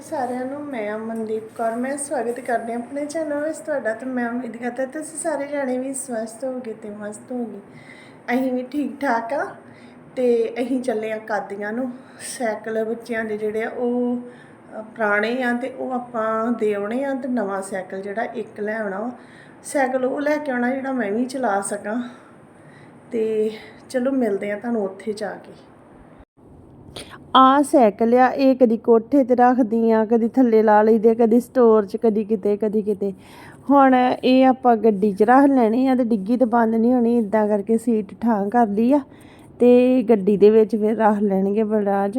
ਜੀ ਸਾਰਿਆਂ ਨੂੰ, ਮੈਂ ਅਮਨਦੀਪ ਕੌਰ। ਮੈਂ ਸਵਾਗਤ ਕਰਦੀ ਹਾਂ ਆਪਣੇ ਚੈਨਲ ਵਿੱਚ ਤੁਹਾਡਾ ਤੇ ਮੈਂ ਉਮੀਦ ਕਰਦਾ ਤੁਸੀਂ ਸਾਰੇ ਜਾਣੇ ਵੀ ਸਵਸਥ ਹੋਗੇ ਤੇ ਮਸਤ ਹੋਗੇ ਅਸੀਂ ਵੀ ਠੀਕ ਠਾਕ ਆ ਤੇ ਅਸੀਂ ਚੱਲੇ ਆ ਕਾਦੀਆਂ ਨੂੰ। ਸਾਈਕਲ ਬੱਚਿਆਂ ਦੇ ਜਿਹੜੇ ਆ, ਉਹ ਪੁਰਾਣੇ ਆ ਤੇ ਉਹ ਆਪਾਂ ਦੇ ਆਉਣੇ ਆ ਤੇ ਨਵਾਂ ਸਾਈਕਲ ਜਿਹੜਾ ਇੱਕ ਲੈ ਆਉਣਾ ਵਾ। ਸਾਈਕਲ ਉਹ ਲੈ ਕੇ ਆਉਣਾ ਜਿਹੜਾ ਮੈਂ ਵੀ ਚਲਾ ਸਕਾਂ। ਤੇ ਚਲੋ ਮਿਲਦੇ ਆ ਤੁਹਾਨੂੰ ਉੱਥੇ ਜਾ ਕੇ। ਆ ਸਾਈਕਲ ਆ, ਇਹ ਕਦੀ ਕੋਠੇ ਤੇ ਰੱਖਦੀ ਆ ਕਦੀ ਥੱਲੇ ਲਾ ਲਈਦੇ, ਕਦੀ ਸਟੋਰ 'ਚ, ਕਦੀ ਕਿਤੇ ਕਦੀ ਕਿਤੇ। ਹੁਣ ਇਹ ਆਪਾਂ ਗੱਡੀ 'ਚ ਰੱਖ ਲੈਣੀ ਆ ਤੇ ਡਿੱਗੀ ਤੇ ਬੰਦ ਨਹੀਂ ਹੋਣੀ ਇਦਾਂ ਕਰਕੇ ਸੀਟ ਠਾਂ ਕਰ ਲਈ ਆ। ਤੇ ਗੱਡੀ ਦੇ ਵਿੱਚ ਫਿਰ ਰੱਖ ਲੈਣਗੇ ਬਲਰਾਜ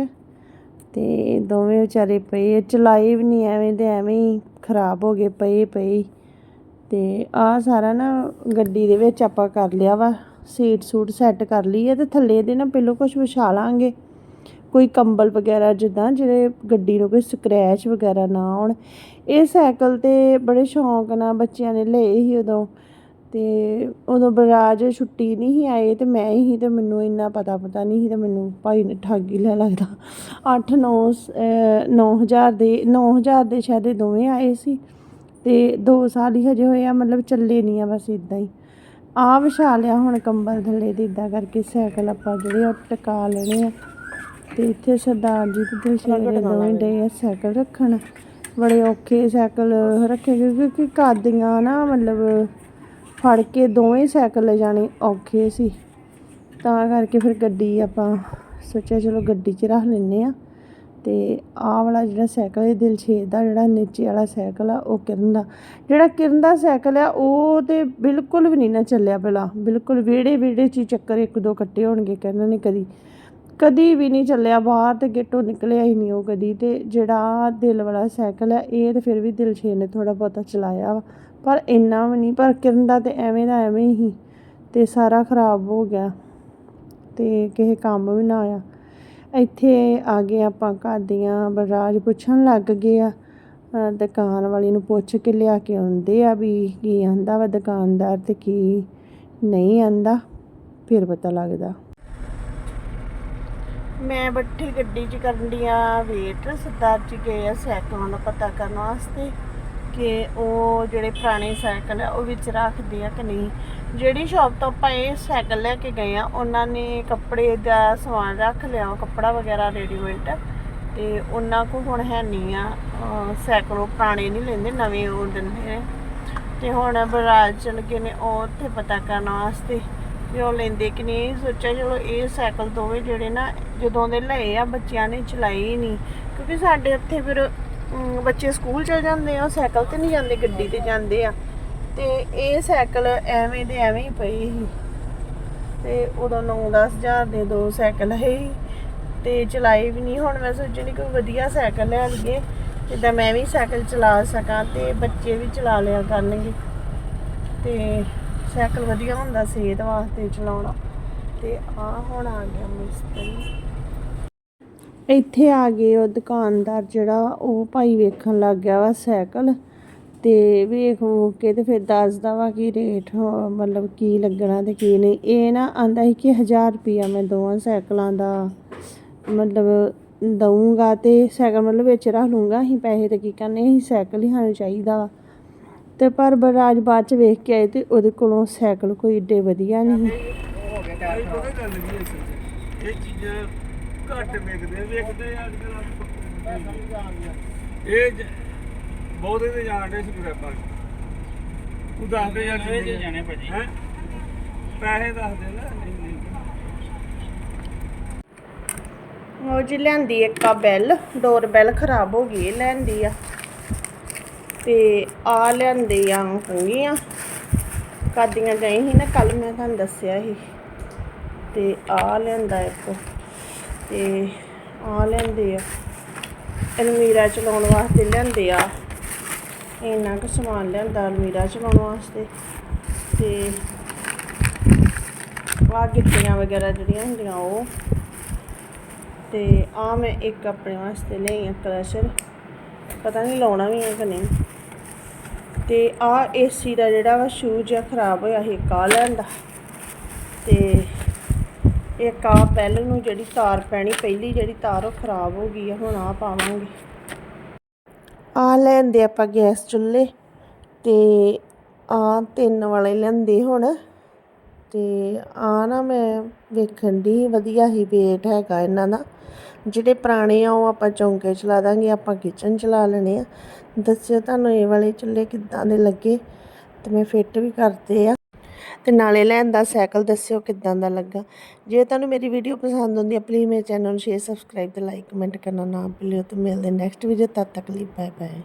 ਤੇ ਦੋਵੇਂ ਵਿਚਾਰੇ ਪਏ ਚਲਾਏ ਵੀ ਨਹੀਂ, ਐਵੇਂ ਤੇ ਐਵੇਂ ਹੀ ਖਰਾਬ ਹੋ ਗਏ, ਪਏ ਪਏ। ਹੀ। ਤੇ ਆ ਸਾਰਾ ਨਾ ਗੱਡੀ ਦੇ ਵਿੱਚ ਆਪਾਂ ਕਰ ਲਿਆ ਵਾ, ਸੀਟ ਸੂਟ ਸੈੱਟ ਕਰ ਲਈ ਹੈ ਤੇ ਥੱਲੇ ਦੇ ਨਾ ਪਹਿਲੋਂ ਕੁਝ ਵਿਛਾ ਲਾਂਗੇ। ਕੋਈ ਕੰਬਲ ਵਗੈਰਾ ਜਿੱਦਾਂ ਜਿਹੜੇ ਗੱਡੀ ਨੂੰ ਕੋਈ ਸਕ੍ਰੈਚ ਵਗੈਰਾ ਨਾ ਆਉਣ। ਇਹ ਸਾਈਕਲ ਤੇ ਬੜੇ ਸ਼ੌਂਕ ਨਾਲ ਬੱਚਿਆਂ ਨੇ ਲਏ ਸੀ ਉਦੋਂ। ਤੇ ਉਦੋਂ ਬਰਾਜ ਛੁੱਟੀ ਨਹੀਂ ਸੀ ਆਏ ਤੇ ਮੈਂ ਹੀ ਤੇ ਮੈਨੂੰ ਇੰਨਾ ਪਤਾ ਪਤਾ ਨਹੀਂ ਸੀ ਤੇ ਮੈਨੂੰ ਭਾਈ ਨੇ ਠੱਗੀ ਲੈ ਲਿਆ ਲੱਗਦਾ 8 9 9000 ਦੇ 9000 ਦੇ ਸ਼ਾਇਦ ਇਹ ਦੋਵੇਂ ਆਏ ਸੀ। ਤੇ 2 ਸਾਲ ਹੀ ਹਜੇ ਹੋਏ ਆ, ਮਤਲਬ ਚੱਲੇ ਨਹੀਂ ਆ ਬਸ ਇਦਾਂ ਹੀ। ਆ ਵਿਛਾ ਲਿਆ ਹੁਣ ਕੰਬਲ ਥੱਲੇ ਤੇ ਇਦਾਂ ਕਰਕੇ ਸਾਈਕਲ ਆਪਾਂ ਜਿਹੜੇ ਆ ਟਿਕਾ ਲੈਣੇ ਆ। ਤੇ ਇੱਥੇ ਸਰਦਾਰ ਜੀ ਤੇ ਦਿਲਸ਼ੇਰ ਦੇ ਦੋਵੇਂ ਡੇ ਆ ਸਾਈਕਲ ਰੱਖਣ। ਬੜੇ ਔਖੇ ਸਾਈਕਲ ਰੱਖੇ ਗਏ ਕਿਉਂਕਿ ਕਾਦੀਆਂ ਨਾ ਮਤਲਬ ਫੜ ਕੇ ਦੋਵੇਂ ਸਾਈਕਲ ਲੈ ਜਾਣੇ ਔਖੇ ਸੀ। ਤਾਂ ਕਰਕੇ ਫਿਰ ਗੱਡੀ ਆਪਾਂ ਸੋਚਿਆ ਚਲੋ ਗੱਡੀ 'ਚ ਰੱਖ ਲੈਨੇ ਆ ਤੇ ਆਹ ਵਾਲਾ ਜਿਹੜਾ ਸਾਈਕਲ ਹੈ ਦਿਲਸ਼ੇਰ ਦਾ ਜਿਹੜਾ ਨੀਚੇ ਵਾਲਾ ਸਾਈਕਲ ਆ ਉਹ ਕਿਰਨ ਦਾ। ਜਿਹੜਾ ਕਿਰਨ ਦਾ ਸਾਈਕਲ ਆ ਉਹ ਤੇ ਬਿਲਕੁਲ ਵੀ ਨਹੀਂ ਨਾ ਚੱਲਿਆ ਪਹਿਲਾਂ। ਬਿਲਕੁਲ ਵਿਹੜੇ ਵਿਹੜੇ 'ਚ ਚੱਕਰ ਇੱਕ ਦੋ ਕੱਟੇ ਹੋਣਗੇ ਕਿਰਨ ਨੇ ਕਦੀ। ਕਦੀ ਵੀ ਨਹੀਂ ਚੱਲਿਆ, ਬਾਹਰ ਤੇ ਗੇਟੋਂ ਨਿਕਲਿਆ ਹੀ ਨਹੀਂ ਉਹ ਕਦੀ ਤੇ ਜਿਹੜਾ ਦਿਲ ਵਾਲਾ ਸਾਈਕਲ ਹੈ ਇਹ ਤੇ ਫਿਰ ਵੀ ਦਿਲਸ਼ੇਰ ਨੇ ਥੋੜਾ ਬਹੁਤਾ ਚਲਾਇਆ ਵਾ। ਪਰ ਇੰਨਾ ਵੀ ਨਹੀਂ, ਪਰ ਕਿਰਨ ਦਾ ਤੇ ਐਵੇਂ ਦਾ ਐਵੇਂ ਹੀ ਤੇ ਸਾਰਾ ਖਰਾਬ ਹੋ ਗਿਆ ਤੇ ਕਿਸੇ ਕੰਮ ਵੀ ਨਾ ਆਇਆ। ਇੱਥੇ ਆ ਗਏ ਆਪਾਂ ਘਰ ਦੀਆਂ ਬਰਾਜ ਪੁੱਛਣ ਲੱਗ ਗਏ ਆ। ਦੁਕਾਨ ਵਾਲੀ ਨੂੰ ਪੁੱਛ ਕੇ ਲਿਆ ਕੇ ਆਉਂਦੇ ਆ ਵੀ ਕੀ ਆਂਦਾ ਵਾ ਦੁਕਾਨਦਾਰ ਤੇ ਕੀ ਨਹੀਂ ਆਂਦਾ, ਫਿਰ ਪਤਾ ਲੱਗਦਾ। ਮੈਂ ਬੱਠੀ ਗੱਡੀ 'ਚ ਕਰਨ ਦੀਆਂ ਵੇਟ ਸਰਦਾਰ ਜੀ ਗਏ ਆ ਸਾਈਕਲਾਂ ਦਾ ਪਤਾ ਕਰਨ ਵਾਸਤੇ ਕਿ ਉਹ ਜਿਹੜੇ ਪੁਰਾਣੇ ਸਾਈਕਲ ਆ ਉਹ ਵਿੱਚ ਰੱਖਦੇ ਆ ਕਿ ਨਹੀਂ। ਜਿਹੜੀ ਸ਼ਾਪ ਤੋਂ ਆਪਾਂ ਇਹ ਸਾਈਕਲ ਲੈ ਕੇ ਗਏ ਆ ਉਹਨਾਂ ਨੇ ਕੱਪੜੇ ਦਾ ਸਮਾਨ ਰੱਖ ਲਿਆ ਵਾ, ਕੱਪੜਾ ਵਗੈਰਾ ਰੈਡੀਮੇਡ ਤੇ ਉਹਨਾਂ ਕੋ ਹੁਣ ਹੈ ਨਹੀਂ ਆ ਸਾਈਕਲ ਉਹ ਪੁਰਾਣੇ ਨਹੀਂ ਲੈਂਦੇ ਨਵੇਂ ਉਹ ਦਿੰਦੇ ਨੇ। ਤੇ ਹੁਣ ਬਰਾਜ ਚਲ ਗਏ ਨੇ ਉਹ ਉੱਥੇ ਪਤਾ ਕਰਨ ਵਾਸਤੇ। ਵੀ ਉਹ ਲੈਂਦੇ ਕਿ ਨਹੀਂ? ਸੋਚਿਆ ਚਲੋ ਇਹ ਸਾਈਕਲ ਦੋਵੇਂ ਜਿਹੜੇ ਨਾ ਜਦੋਂ ਦੇ ਲਏ ਆ, ਬੱਚਿਆਂ ਨੇ ਚਲਾਏ ਹੀ ਨਹੀਂ। ਕਿਉਂਕਿ ਸਾਡੇ ਇੱਥੇ ਫਿਰ ਬੱਚੇ ਸਕੂਲ ਚਲ ਜਾਂਦੇ ਆ, ਉਹ ਸਾਈਕਲ ਤੇ ਨਹੀਂ ਜਾਂਦੇ, ਗੱਡੀ ਤੇ ਜਾਂਦੇ ਆ। ਤੇ ਇਹ ਸਾਈਕਲ ਐਵੇਂ ਦੇ ਐਵੇਂ ਹੀ ਪਏ ਸੀ। ਤੇ ਉਦੋਂ 9-10 ਹਜ਼ਾਰ ਦੇ ਦੋ ਸਾਈਕਲ ਹੈ ਤੇ ਚਲਾਏ ਵੀ ਨਹੀਂ। ਹੁਣ ਮੈਂ ਸੋਚਣੀ ਕੋਈ ਵਧੀਆ ਸਾਈਕਲ ਲੈ ਲਈਏ। ਜਿੱਦਾਂ ਮੈਂ ਵੀ ਸਾਈਕਲ ਚਲਾ ਸਕਾਂ ਤੇ ਬੱਚੇ ਵੀ ਚਲਾ ਲਿਆ ਕਰਨਗੇ। ਤੇ ਸਾਈਕਲ ਵਧੀਆ ਹੁੰਦਾ ਸਿਹਤ ਵਾਸਤੇ ਚਲਾਉਣਾ। ਤੇ ਆ ਹੁਣ ਆ ਗਿਆ ਮਿਸਤਰੀ। ਇੱਥੇ ਆ ਗਏ ਉਹ ਦੁਕਾਨਦਾਰ ਜਿਹੜਾ, ਉਹ ਭਾਈ ਵੇਖਣ ਲੱਗ ਗਿਆ ਵਾ ਸਾਈਕਲ। ਤੇ ਵੇਖ ਵੂਖ ਕੇ ਤੇ ਫਿਰ ਦੱਸਦਾ ਵਾ ਕਿ ਰੇਟ ਮਤਲਬ ਕੀ ਲੱਗਣਾ ਤੇ ਕੀ ਨਹੀਂ। ਇਹ ਨਾ ਆਂਦਾ ਸੀ ਕਿ 1000 ਰੁਪਿਆ ਮੈਂ ਦੋਵਾਂ ਸਾਈਕਲਾਂ ਦਾ, ਮਤਲਬ ਦਊਂਗਾ ਤੇ ਸਾਈਕਲ ਮਤਲਬ ਵਿੱਚ ਰੱਖ ਲੂੰਗਾ ਅਸੀਂ ਪੈਸੇ ਤੇ ਕੀ ਕਰਨੇ, ਅਸੀਂ ਸਾਈਕਲ ਹੀ ਸਾਨੂੰ ਚਾਹੀਦਾ ਵਾ। ਤੇ ਪਰ ਬਰਾਜ ਬਾਅਦ ਚ ਵੇਖ ਕੇ ਆਏ ਤੇ ਉਹਦੇ ਕੋਲੋਂ ਸਾਈਕਲ ਕੋਈ ਏਡੇ ਵਧੀਆ ਨਹੀਂ। ਹੈ ਅਸਲ 'ਚ? ਇਹ ਚੀਜ਼ਾਂ ਘੱਟ ਵਿਕਦੇ ਵਿਕਦੇ ਅੱਜ ਕੱਲ ਇਹ ਬਹੁਤੇ ਤੇ ਜਾਣਦੇ ਸੀ ਗਰੇਬਾਂ ਤੂੰ ਦੱਸ ਦੇ ਯਾਰ ਕਿੰਨੇ ਜਾਣੇ ਭਾਜੀ। ਹੈ? ਪੈਸੇ ਦੱਸ ਦੇ ਨਾ ਨਹੀਂ ਨਹੀਂ। ਉਹ ਜੀ ਲੈਂਦੀ ਇੱਕ ਆ ਬੈਲ ਡੋਰ ਬੈਲ ਖਰਾਬ ਹੋ ਗਈ ਲੈਂਦੀ ਆ। ਤੇ ਆ ਲੈਂਦੇ ਆ ਕੰਗੀਆਂ ਕਾਦੀਆਂ ਗਏ ਸੀ ਨਾ ਕੱਲ ਮੈਂ ਤੁਹਾਨੂੰ ਦੱਸਿਆ ਸੀ। ਤੇ ਆ ਲਿਆਂਦਾ ਇੱਕ। ਤੇ ਆ ਲਿਆਂਦੇ ਆ। ਅਲਮੀਰਾ ਚਲਾਉਣ ਵਾਸਤੇ ਲਿਆਂਦੇ ਆ। ਇੰਨਾ ਕੁ ਸਮਾਨ ਲਿਆਂਦਾ ਅਲਮੀਰਾ ਚਲਾਉਣ ਵਾਸਤੇ। ਤੇ ਆ ਗਿੱਟੀਆਂ ਵਗੈਰਾ ਜਿਹੜੀਆਂ ਹੁੰਦੀਆਂ ਉਹ। ਤੇ ਆ ਮੈਂ ਇੱਕ ਆਪਣੇ ਵਾਸਤੇ ਲਈ ਆ ਕਲਸ਼ਰ। ਪਤਾ ਨਹੀਂ ਲਾਉਣਾ ਵੀ ਹੈ ਕਿ ਨਹੀਂ। ਤੇ ਆ ਏਸੀ ਦਾ ਜਿਹੜਾ ਵਾ ਸ਼ੂਜ ਆ ਖਰਾਬ ਹੋਇਆ ਸੀ ਕਾ ਲੈਂਦਾ ਤੇ ਇੱਕ ਆ ਪਹਿਲ ਨੂੰ ਜਿਹੜੀ ਤਾਰ ਪੈਣੀ, ਪਹਿਲੀ ਜਿਹੜੀ ਤਾਰ ਉਹ ਖਰਾਬ ਹੋ ਗਈ ਆ, ਹੁਣ ਆ ਪਾਵਾਂਗੇ। ਆ ਲੈਂਦੇ ਆਪਾਂ ਗੈਸ ਚੁੱਲ੍ਹੇ ਤੇ ਆ ਤਿੰਨ ਵਾਲੇ ਲੈਂਦੇ ਹੁਣ। ਤੇ ਆ ਨਾ ਮੈਂ ਵੇਖਣ ਦੀ ਵਧੀਆ ਹੀ ਵੇਟ ਹੈਗਾ ਇਹਨਾਂ ਦਾ। ਜਿਹੜੇ ਪੁਰਾਣੇ ਆ, ਉਹ ਆਪਾਂ ਚੌਂਕੇ ਚਲਾ ਦਾਂਗੇ, ਆਪਾਂ ਕਿਚਨ ਚਲਾ ਲੈਣੇ ਆ। ਦੱਸਿਓ ਤੁਹਾਨੂੰ ਇਹ ਵਾਲੇ ਚੁੱਲ੍ਹੇ ਕਿੱਦਾਂ ਦੇ ਲੱਗੇ ਤੇ ਮੈਂ ਫਿੱਟ ਵੀ ਕਰਤੇ ਆ। ਤੇ ਨਾਲੇ ਲੈਣ ਦਾ ਸਾਈਕਲ ਦੱਸਿਓ ਕਿੱਦਾਂ ਦਾ ਲੱਗਾ। ਜੇ ਤੁਹਾਨੂੰ ਮੇਰੀ ਵੀਡੀਓ ਪਸੰਦ ਆਉਂਦੀ ਹੈ ਪਲੀਜ਼ ਮੇਰੇ ਚੈਨਲ ਨੂੰ ਸ਼ੇਅਰ ਸਬਸਕ੍ਰਾਈਬ ਤੇ ਲਾਈਕ ਕਮੈਂਟ ਕਰਨਾ ਨਾ ਭੁੱਲਿਓ ਤੇ ਮਿਲਦੇ ਨੈਕਸਟ ਵੀਡੀਓ ਤਦ ਤੱਕ ਲਈ ਬਾਏ ਬਾਏ